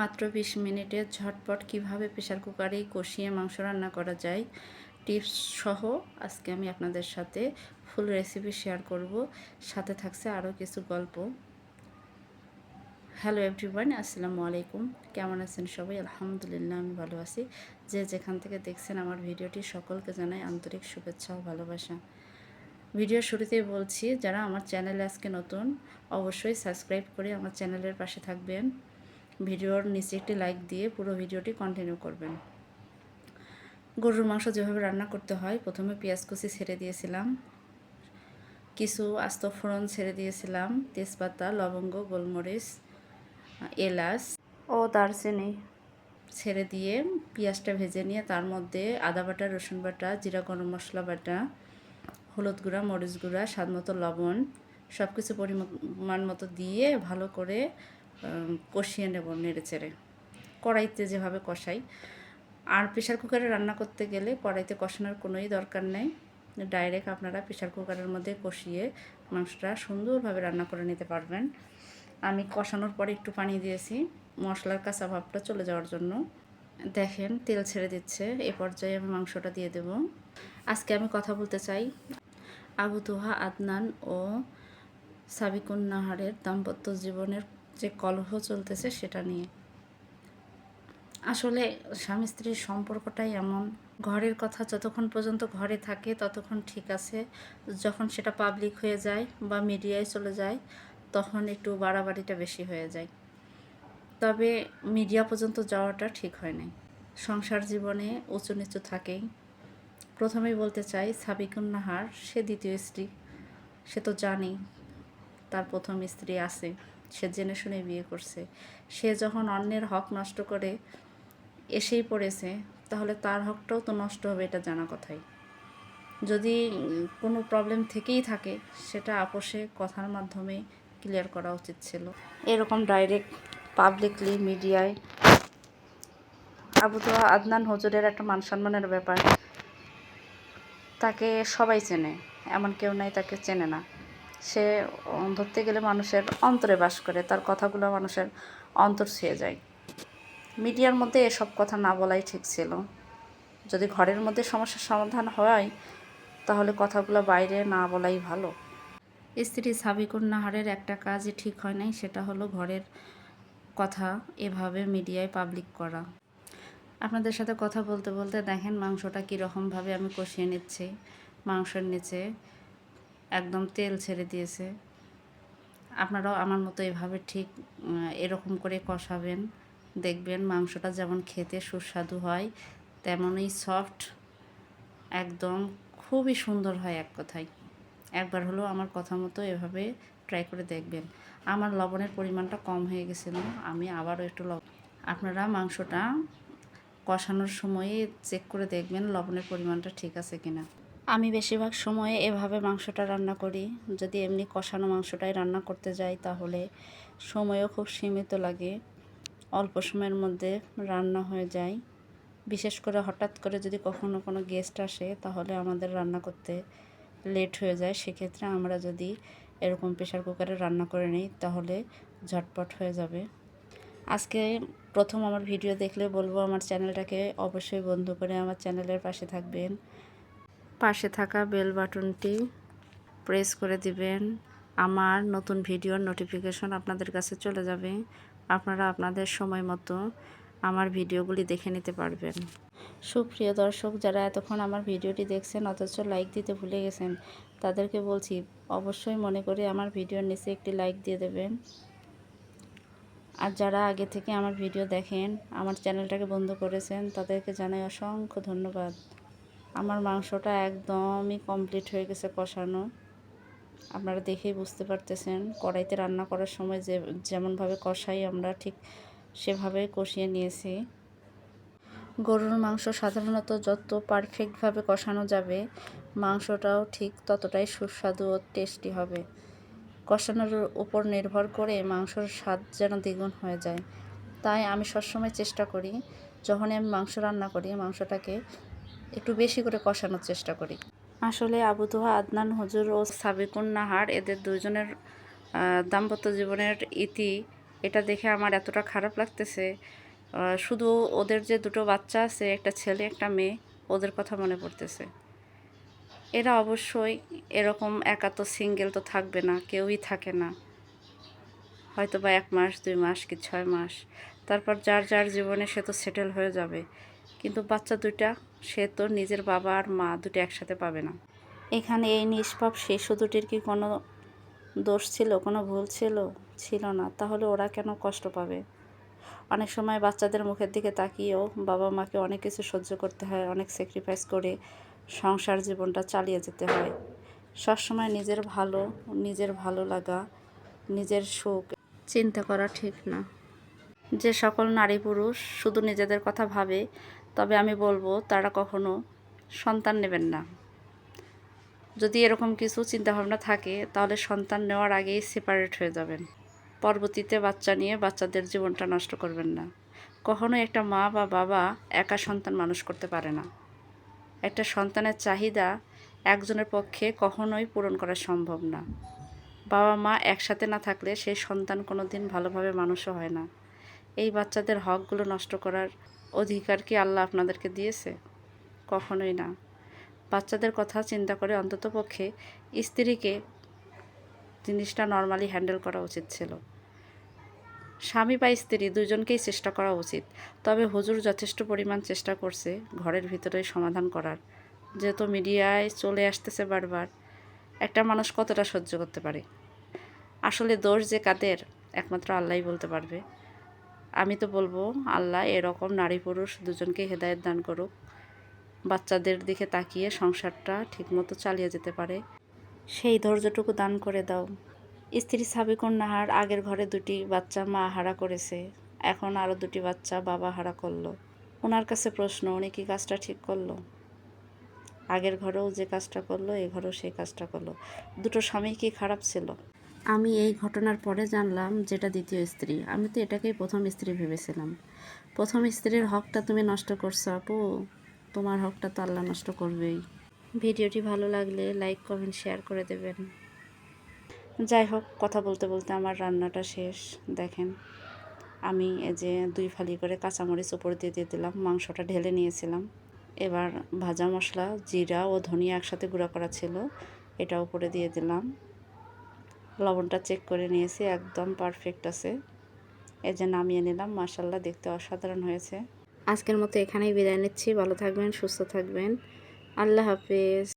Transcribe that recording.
মাত্র বিশ মিনিটে ঝটপট কীভাবে প্রেশার কুকারেই কষিয়ে মাংস রান্না করা যায় টিপস সহ আজকে আমি আপনাদের সাথে ফুল রেসিপি শেয়ার করব। সাথে থাকছে আরও কিছু গল্প। হ্যালো এভরিওয়ান, আসসালামু আলাইকুম। কেমন আছেন সবাই? আলহামদুলিল্লাহ, আমি ভালো আছি। যে যেখান থেকে দেখছেন আমার ভিডিওটি সকলকে জানাই আন্তরিক শুভেচ্ছা ও ভালোবাসা। ভিডিও শুরুতেই বলছি, যারা আমার চ্যানেলে আজকে নতুন, অবশ্যই সাবস্ক্রাইব করে আমার চ্যানেলের পাশে থাকবেন। ভিডিওর নিচে একটি লাইক দিয়ে পুরো ভিডিওটি কন্টিনিউ করবেন। গরুর মাংস যেভাবে রান্না করতে হয়, প্রথমে পেঁয়াজ কুচি ছেড়ে দিয়েছিলাম। কিছু আস্ত ফোড়ন ছেড়ে দিয়েছিলাম, তেজপাতা, লবঙ্গ, গোলমরিচ, এলাচ ও দারচিনি ছেড়ে দিয়ে পেঁয়াজটা ভেজে নিয়ে তার মধ্যে আদা বাটা, রসুন বাটা, জিরা, গরম মশলা বাটা, হলুদ গুঁড়া, মরিচ গুঁড়া স্বাদ মতো লবণ সব কিছু পরিমাণ মতো দিয়ে ভালো করে কষিয়ে নেব নেড়ে চেড়ে। কড়াইতে যেভাবে কষাই। আর প্রেশার কুকারে রান্না করতে গেলে কড়াইতে কষানোর কোনোই দরকার নেই। ডাইরেক্ট আপনারা প্রেশার কুকারের মধ্যে কষিয়ে মাংসটা সুন্দরভাবে রান্না করে নিতে পারবেন। আমি কষানোর পরে একটু পানি দিয়েছি। মশলার কাঁচা ভাবটা চলে যাওয়ার জন্য। দেখেন, তেল ছেড়ে দিচ্ছে। এ পর্যায়ে আমি মাংসটা দিয়ে দেব। আজকে আমি কথা বলতে চাই আবু তুহা, আদনান ও সাবিকুন নাহারের দাম্পত্য জীবনের যে কলহ চলতেছে সেটা নিয়ে। আসলে স্বামী স্ত্রীর সম্পর্কটাই এমন। ঘরের কথা যতক্ষণ পর্যন্ত ঘরে থাকে ততক্ষণ ঠিক আছে। যখন সেটা পাবলিক হয়ে যায় বা মিডিয়ায় চলে যায়, তখন একটু বাড়াবাড়িটা বেশি হয়ে যায়। তবে মিডিয়া পর্যন্ত যাওয়াটা ঠিক হয় নাই। সংসার জীবনে উঁচু নিচু থাকেই। প্রথমেই বলতে চাই সাবিকুন নাহার সে দ্বিতীয় স্ত্রী। সে তো জানি তার প্রথম স্ত্রী আছে। সে জেনে শুনে বিয়ে করছে। সে যখন অন্যের হক নষ্ট করে এসেই পড়েছে, তাহলে তার হকটাও তো নষ্ট হবে এটা জানা কথাই। যদি কোনো প্রবলেম থেকেই থাকে, সেটা আপোষে কথার মাধ্যমে ক্লিয়ার করা উচিত ছিল। এরকম ডাইরেক্ট পাবলিকলি মিডিয়ায় আবু তো আদনান হজুরের একটা মান সম্মানের ব্যাপার। তাকে সবাই চেনে, এমন কেউ নাই তাকে চেনে না। সে ধরতে গেলে মানুষের অন্তরে বাস করে, তার কথাগুলো মানুষের অন্তর ছুঁয়ে যায়। মিডিয়ার মধ্যে এসব কথা না বলাই ঠিক ছিল। যদি ঘরের মধ্যে সমস্যার সমাধান হয়, তাহলে কথাগুলো বাইরে না বলাই ভালো। স্ত্রী সাবিকুর নাহারের একটা কাজই ঠিক হয় নাই, সেটা হলো ঘরের কথা এভাবে মিডিয়ায় পাবলিক করা। আপনাদের সাথে কথা বলতে বলতে দেখেন মাংসটা কীরকমভাবে আমি কষিয়ে নিচ্ছি। মাংসের নিচে একদম তেল ছেড়ে দিয়েছে। আপনারাও আমার মতো এভাবে ঠিক এরকম করে কষাবেন। দেখবেন মাংসটা যেমন খেতে সুস্বাদু হয়, তেমনই সফট একদম খুবই সুন্দর হয় এক কথায়। একবার হলো আমার কথা মতো এভাবে ট্রাই করে দেখবেন। আমার লবণের পরিমাণটা কম হয়ে গেছিল, আমি আবারও একটু লবণ আপনারা মাংসটা কষানোর সময়ে চেক করে দেখবেন লবণের পরিমাণটা ঠিক আছে কিনা। আমি বেশিরভাগ সময়ে এভাবে মাংসটা রান্না করি। যদি এমনি কষানো মাংসটাই রান্না করতে যাই, তাহলে সময়ও খুব সীমিত লাগে। অল্প সময়ের মধ্যে রান্না হয়ে যায়। বিশেষ করে হঠাৎ করে যদি কখনো কোনো গেস্ট আসে, তাহলে আমাদের রান্না করতে লেট হয়ে যায়। সেক্ষেত্রে আমরা যদি এরকম প্রেশার কুকারে রান্না করে নিই, তাহলে ঝটপট হয়ে যাবে। আজকে প্রথম আমার ভিডিও দেখলে বলব, আমার চ্যানেলটাকে অবশ্যই বন্ধ করে আমার চ্যানেলের পাশে থাকবেন। পাশে থাকা বেল বাটনটি প্রেস করে দিবেন। আমার নতুন ভিডিওর নোটিফিকেশন আপনাদের কাছে চলে যাবে। আপনারা আপনাদের সময় মতো আমার ভিডিওগুলি দেখে নিতে পারবেন। সুপ্রিয় দর্শক, যারা এতক্ষণ আমার ভিডিওটি দেখছেন, অথচ লাইক দিতে ভুলে গেছেন, তাদেরকে বলছি, অবশ্যই মনে করে আমার ভিডিওর নিচে একটি লাইক দিয়ে দেবেন। আর যারা আগে থেকে আমার ভিডিও দেখেন, আমার চ্যানেলটাকে বন্ধ করেছেন, তাদেরকে জানাই অসংখ্য ধন্যবাদ। আমার মাংসটা একদমই কমপ্লিট হয়ে গেছে কষানো। আপনারা দেখেই বুঝতে পারতেছেন, কড়াইতে রান্না করার সময় যে, যেমনভাবে কষাই আমরা, ঠিক সেভাবে কষিয়ে নিয়েছি। গরুর মাংস সাধারণত যত পারফেক্টভাবে কষানো যাবে, মাংসটাও ঠিক ততটাই সুস্বাদু ও টেস্টি হবে। কষানোর উপর নির্ভর করে মাংসর স্বাদ যেন দ্বিগুণ হয়ে যায়। তাই আমি সবসময় চেষ্টা করি, যখনই আমি মাংস রান্না করি, মাংসটাকে একটু বেশি করে কষানোর চেষ্টা করি। আসলে আবু তুহা, আদনান, হজুর ও সাবিকুন নাহার এদের দুজনের দাম্পত্য জীবনের ইতি, এটা দেখে আমার এতটা খারাপ লাগতেছে। শুধু ওদের যে দুটো বাচ্চা আছে, একটা ছেলে, একটা মেয়ে, ওদের কথা মনে পড়তেছে। এরা অবশ্যই এরকম একা তো সিঙ্গেল তো থাকবে না, কেউই থাকে না। হয়তো বা এক মাস, দুই মাস কি ছয় মাস। তারপর যার যার জীবনে সে তো সেটেল হয়ে যাবে। কিন্তু বাচ্চা দুইটা, সে তো নিজের বাবা আর মা দুটো একসাথে পাবে না। এখানে এই নিষ্পাপ শিশু দুটির কি কোনো দোষ ছিল, কোনো ভুল ছিল ছিল না। তাহলে ওরা কেন কষ্ট পাবে? অনেক সময় বাচ্চাদের মুখের দিকে তাকিয়েও বাবা মাকে অনেক কিছু সহ্য করতে হয়, অনেক স্যাক্রিফাইস করে সংসার জীবনটা চালিয়ে যেতে হয়। সবসময় নিজের ভালো নিজের ভালো লাগা, নিজের সুখ চিন্তা করা ঠিক না। যে সকল নারী পুরুষ শুধু নিজেদের কথা ভাবে, তবে আমি বলব তারা কখনো সন্তান নেবেন না। যদি এরকম কিছু চিন্তাভাবনা থাকে, তাহলে সন্তান নেওয়ার আগেই সেপারেট হয়ে যাবেন। পরবর্তীতে বাচ্চা নিয়ে বাচ্চাদের জীবনটা নষ্ট করবেন না। কখনোই একটা মা বা বাবা একা সন্তান মানুষ করতে পারে না। একটা সন্তানের চাহিদা একজনের পক্ষে কখনোই পূরণ করা সম্ভব না। বাবা মা একসাথে না থাকলে সেই সন্তান কোনো দিন ভালোভাবে মানুষও হয় না। এই বাচ্চাদের হকগুলো নষ্ট করার অধিকার কি আল্লাহ আপনাদেরকে দিয়েছে? কখনোই না। বাচ্চাদের কথা চিন্তা করে অন্ততপক্ষে স্ত্রীকে জিনিসটা নর্মালি হ্যান্ডেল করা উচিত ছিল। স্বামী বা স্ত্রী দুজনকেই চেষ্টা করা উচিত। তবে হুজুর যথেষ্ট পরিমাণ চেষ্টা করছে ঘরের ভিতরে সমাধান করার। যেহেতু মিডিয়ায় চলে আসতেছে বারবার, একটা মানুষ কতটা সহ্য করতে পারে? আসলে দোষ যে কাদের, একমাত্র আল্লাহই বলতে পারবে। আমি তো বলব, আল্লাহ এরকম নারী পুরুষ দুজনকে হেদায়েত দান করুক। বাচ্চাদের দিকে তাকিয়ে সংসারটা ঠিকমতো চালিয়ে যেতে পারে। সেই ধৈর্যটুকু দান করে দাও। স্ত্রী সাবিকুন নাহার আগের ঘরে দুটি বাচ্চা মা হারা করেছে। এখন আরও দুটি বাচ্চা বাবা হারা করল। ওনার কাছে প্রশ্ন, উনি কি কাজটা ঠিক করল? আগের ঘরেও যে কাজটা করল, এ ঘরেও সেই কাজটা করল। দুটো স্বামী কি খারাপ ছিল? আমি এই ঘটনার পরে জানলাম যেটা দ্বিতীয় স্ত্রী। আমি তো এটাকেই প্রথম স্ত্রী ভেবেছিলাম। প্রথম স্ত্রীর হকটা তুমি নষ্ট করছ, আপু। তোমার হকটা তো আল্লাহ নষ্ট করবেই। ভিডিওটি ভালো লাগলে লাইক, কমেন্ট, শেয়ার করে দেবেন। যাই হোক, কথা বলতে বলতে আমার রান্নাটা শেষ। দেখেন, আমি এই যে দুই ফালি করে কাঁচামরিচ উপর দিয়ে দিয়ে দিলাম, মাংসটা ঢেলে নিয়েছিলাম। এবার ভাজা মশলা, জিরা ও ধনিয়া একসাথে গুঁড়া করা ছিল, এটা উপরে দিয়ে দিলাম। লবণটা চেক করে নিয়েছি, একদম পারফেক্ট আছে। এই যে নামিয়ে নিলাম মাসাল্লাহ দেখতে অসাধারণ হয়েছে। আজকের মতো এখানেই বিদায় নিচ্ছি, ভালো থাকবেন, সুস্থ থাকবেন। আল্লাহ হাফেজ।